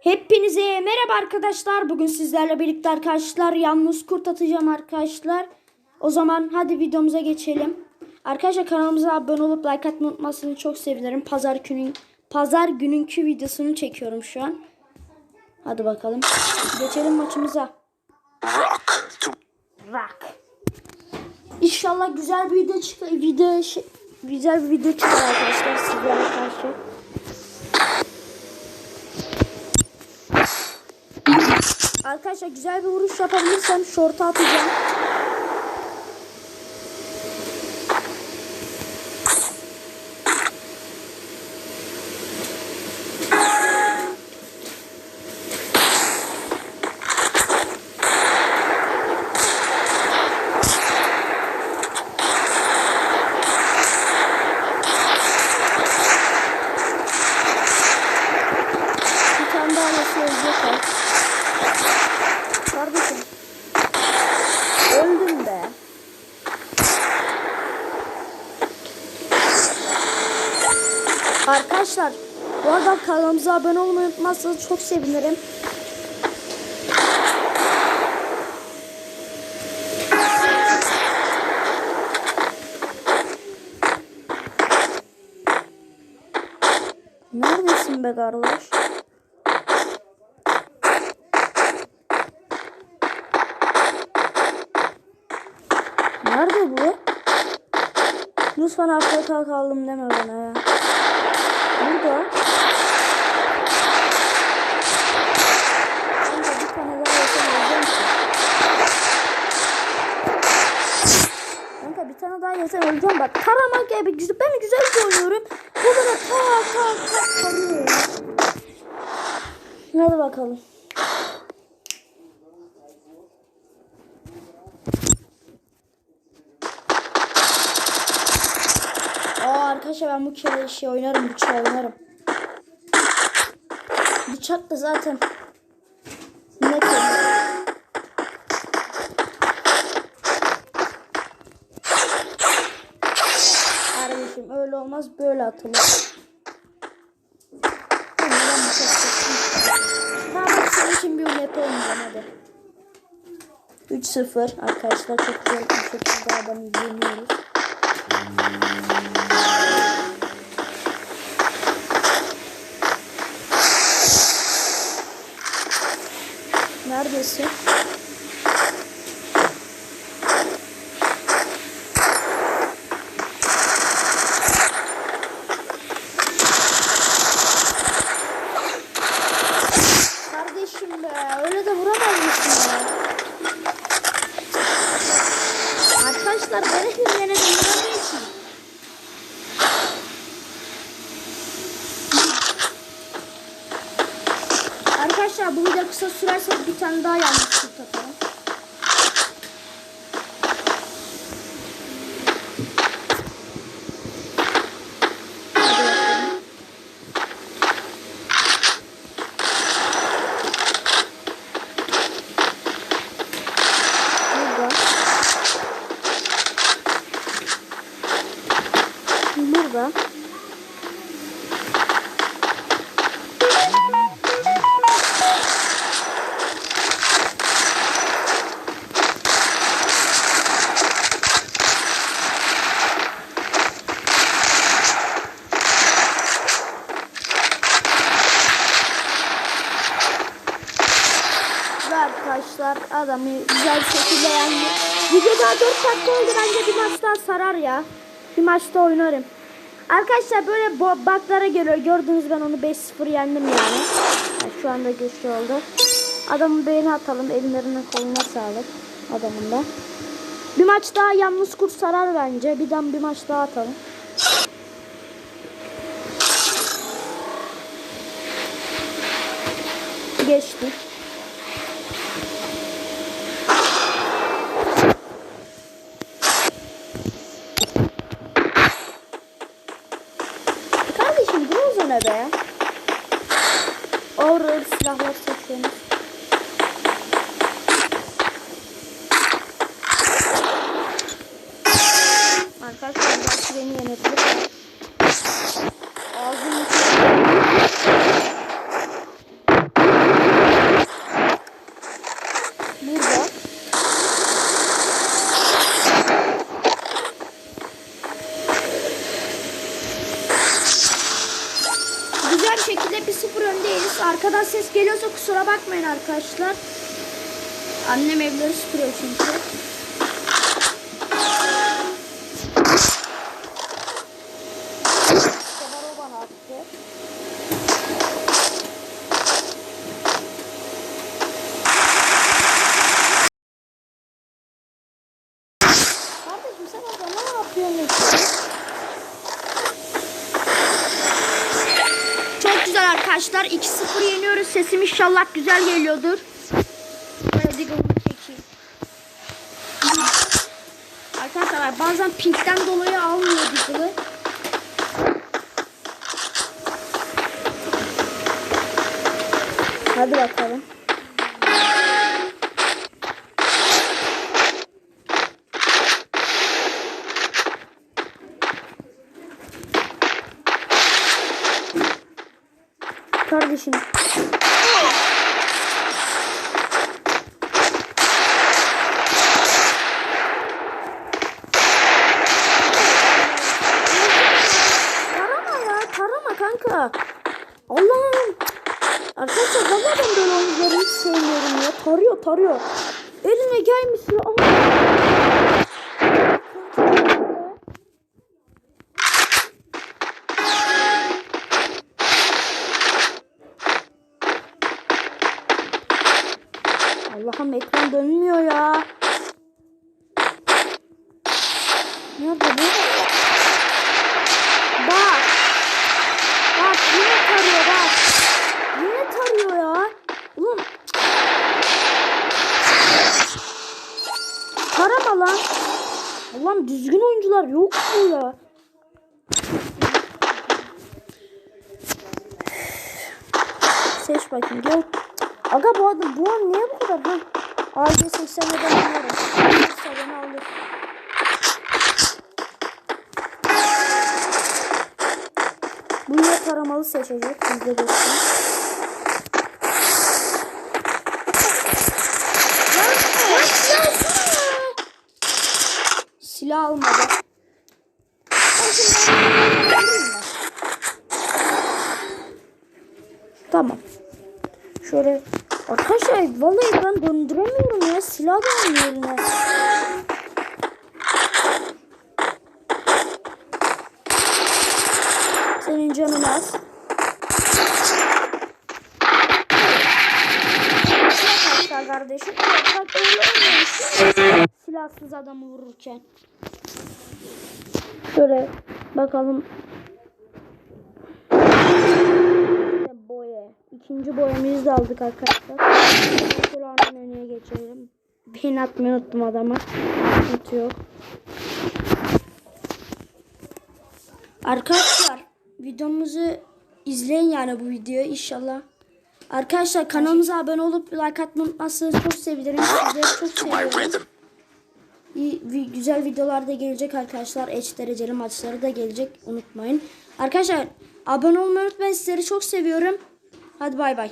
Hepinize merhaba arkadaşlar. Bugün sizlerle birlikte arkadaşlar yalnız kurt atacağım arkadaşlar. O zaman hadi videomuza geçelim. Arkadaşlar kanalımıza abone olup like atmayı unutmazsanız çok sevinirim. Pazar günün pazar gününkü videosunu çekiyorum şu an. Hadi bakalım. Geçelim maçımıza. Rock Rock. İnşallah güzel bir video çıkar. Video şey- güzel bir video çıkar arkadaşlar sizlere karşı. Arkadaşlar güzel bir vuruş yapabilirsem şorta atacağım. Bir tane daha nasıl ölecek o? Kardeşim. Öldüm be. Arkadaşlar bu arada kanalımıza abone olmayı unutmazsanız çok sevinirim. Neredesin be kardeş? Nerede bu? Lütfen AFK kaldım deme bana ya. Burada. Kanka bir tane daha yesem öleceğim bir tane daha yesem öleceğim bak. Taramak gibi güzel. Ben güzel oynuyorum. Bu bana tak tak tak. Hadi bakalım. Arkadaşlar ben bu kere şey oynarım, bıçağı oynarım. Bıçak da zaten net oynar. Kardeşim öyle olmaz böyle atılır. Tamam senin için bir net oynayacağım hadi. 3-0 arkadaşlar çok güzel bir şekilde adamı yeniyoruz. Neredesin? Kardeşim be öyle de vuramazmışsın ya. Arkadaşlar ben hep yenedim vuramıyorsun. Arkadaşlar bu video kısa sürerse bir tane daha yanlış şut adamı güzel bir şekilde yendi. Video daha 4 dakika oldu bence bir maç daha sarar ya. Bir maçta oynarım. Arkadaşlar böyle baklara geliyor. Gördünüz ben onu 5-0 yendim yani. yani. Şu anda güçlü oldu. Adamın beğeni atalım. Ellerine koluna sağlık. Adamın da. Bir maç daha yalnız kurt sarar bence. Bir daha bir maç daha atalım. Geçtik. Kardeşim Güzel bir şekilde 1-0 öndeyiz. Arkadan ses geliyorsa kusura bakmayın arkadaşlar. Annem evleri süpürüyor çünkü. Sefer o bana attı. Kardeşim sen orada ne yapıyorsun? Çok güzel arkadaşlar. 2-0 yeniyoruz. Sesim inşallah güzel geliyordur. Böyle diggle çekeyim. Arkadaşlar bazen pinkten dolayı almıyor diggle'ı. Hadi bakalım. Kardeşim. Tarama ya, tarama kanka. Allah'ım. Arkadaşlar ben böyle oyuncuları hiç sevmiyorum ya. Tarıyor, tarıyor. Nerede bu? Bak. Bak yine tarıyor bak. Yine tarıyor ya. Oğlum. Tarama lan. Allah'ım düzgün oyuncular yok mu ya? Seç bakayım gel. Aga bu adam bu an niye bu kadar? Ha. AG 80'den anlarım. Neyse beni alır. Yine taramalı seçecek. Bizde dostum. Silah almadı. Tamam. Şöyle arkadaşlar vallahi ben döndüremiyorum ya silah da almıyor canın az. Arkadaşlar kardeşim. Bak öyle. Silahsız adamı vururken. Şöyle bakalım. Boya. İkinci boyamızı da aldık arkadaşlar. Şöyle önüne geçelim. Beyin atmayı unuttum adama. Yok. Arkadaşlar videomuzu izleyin yani bu videoyu inşallah. Arkadaşlar kanalımıza abone olup like atmayı unutmazsanız çok sevinirim. Sizleri çok seviyorum. İyi, güzel videolar da gelecek arkadaşlar. Eş dereceli maçları da gelecek. Unutmayın. Arkadaşlar abone olmayı unutmayın. Sizleri çok seviyorum. Hadi bay bay.